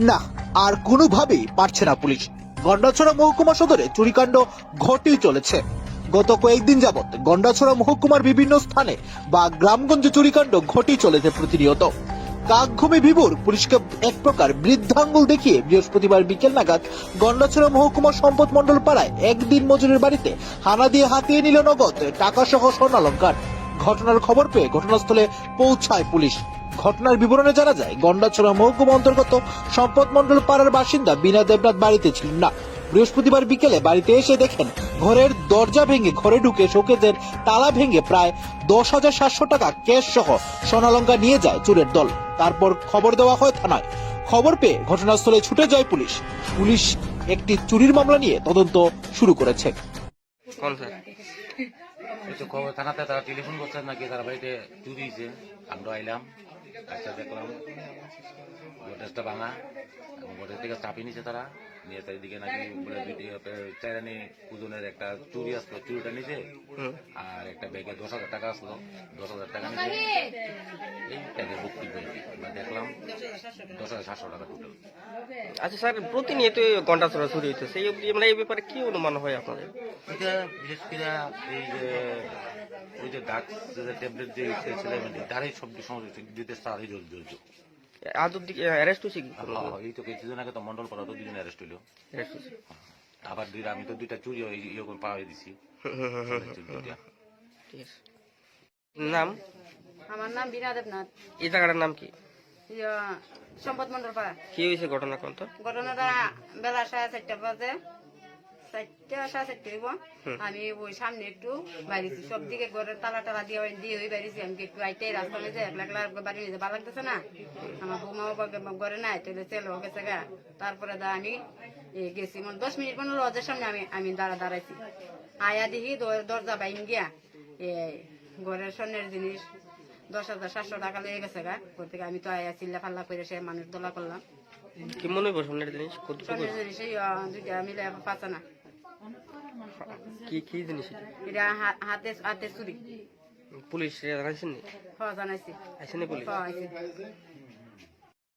না, আর কোনোভাবেই পারছে না পুলিশ। গন্ডাছড়া মহকুমা সদরে চুরিকাণ্ড ঘটেই চলেছে। গত কয়েকদিন যাবৎ গন্ডাছড়া মহকুমার বিভিন্ন স্থানে বা গ্রামগঞ্জে চুরিকাণ্ড ঘটেই চলেছে প্রতিনিয়ত। কাকঘুমে বিভোর পুলিশকে এক প্রকার বৃদ্ধাঙ্গুল দেখিয়ে বৃহস্পতিবার বিকেল নাগাদ গন্ডাছড়া মহকুমা সম্পদ মন্ডল পাড়ায় একদিন মজুরের বাড়িতে হানা দিয়ে হাতিয়ে নিল নগদ টাকা সহ স্বর্ণালঙ্কার। ঘটনার খবর পেয়ে ঘটনাস্থলে পৌঁছায় পুলিশ। ঘটনার বিবরণে জানা যায়, গন্ডাছড়া মহকুমা অন্তর্গত সম্পদ মন্ডল পাড়ার বাসিন্দা বিনা দেবনাথ বাড়িতে ছিলেন না। বৃহস্পতিবার বিকেলে বাড়িতে এসে দেখেন, ঘরের দরজা ভেঙে ঘরে ঢুকে শোকেজের তালা ভেঙে প্রায় দশ হাজার সাতশো টাকা ক্যাশ সহ সোনালঙ্কা নিয়ে যায় চোরের দল। তারপর খবর দেওয়া হয় থানায়। খবর পেয়ে ঘটনাস্থলে ছুটে যায় পুলিশ। পুলিশ একটি চুরির মামলা নিয়ে তদন্ত শুরু করেছে। কোন স্যার। এই তো খবর থানাতে তারা টেলিফোন করছে নাকি? তারা বাড়িতে চুরি হয়েছে আমরা আইলাম আচ্ছা দেখলাম গোটেজটা ভাঙা গোটেজ থেকে চাপি নিছে তারা। নিয়ে তার দিকে নাকি চাইরানি ওজনের একটা চুরি আসলো চুরিটা নিছে আর একটা ব্যাগে দশ হাজার টাকা আসলো। দশ হাজার টাকা নিছে এই ব্যাগে দেখলাম দশ হাজার সাতশো টাকা টোটাল আচ্ছা স্যার প্রতিনিয়ত ঘণ্টা চড়া চুরি হইতেছে। এই অবধি মানে এই ব্যাপারে কি অনুমান হয় আপনাদের? এটা বিশেষ করে এই যে ওই যে ডাক যে ট্যাবলেট যে ছেলে মেয়ে তারাই সব সমস্ত দিতে তারাই জড়িত আজ অব্দি অ্যারেস্ট হয়েছে কি? হ্যাঁ, এই তো কিছুদিন আগে তো মন্ডল পাড়া তো দুজন অ্যারেস্ট হইল। আবার দুইটা আমি তো দুইটা চুরি ওই ইয়ে করে পাওয়া দিছি। ঠিক নাম? আমার নাম দেবনাথ। এই জায়গাটার নাম কি? সম্পদ মন্ডল পাড়া। কি হয়েছে ঘটনা কোন তো? ঘটনাটা বেলা সাড়ে চারটা বাজে। চারটা সাড়ে চারটা হইব। আমি ওই সামনে একটু সব দিকে ঘরের তালা টালা দিয়ে দিয়ে ওই বাইরেছি আমি একটু আইতে রাস্তা মেঝে একলা একলা বাড়ি নিয়ে ভালো লাগতেছে না? আমার বৌমাও বা- ঘরে নাই তাহলে তেল হয়ে গেছে গা। তারপরে দা আমি এ, গেছি মানে দশ মিনিট পনেরো লজের সামনে আমি আমি দাঁড়া দাঁড়াইছি। আয়া দেখি দর- দরজা বাইন গিয়া। এ ঘরের স্বর্ণের জিনিস দশ হাজার সাতশো টাকা লেগে গেছে গা। থেকে আমি তো আয়া চিল্লা ফাল্লা করে সে মানুষ দোলা করলাম। কি মনে হয় সোনের জিনিস জিনিস দুইটা মিলে পাঁচ না কি কি জিনিস এটা? হাতে হাতে চুরি। পুলিশ জানাইছেন নি হ জানাইছি। আইসেনি পুলিশ? হ্যাঁ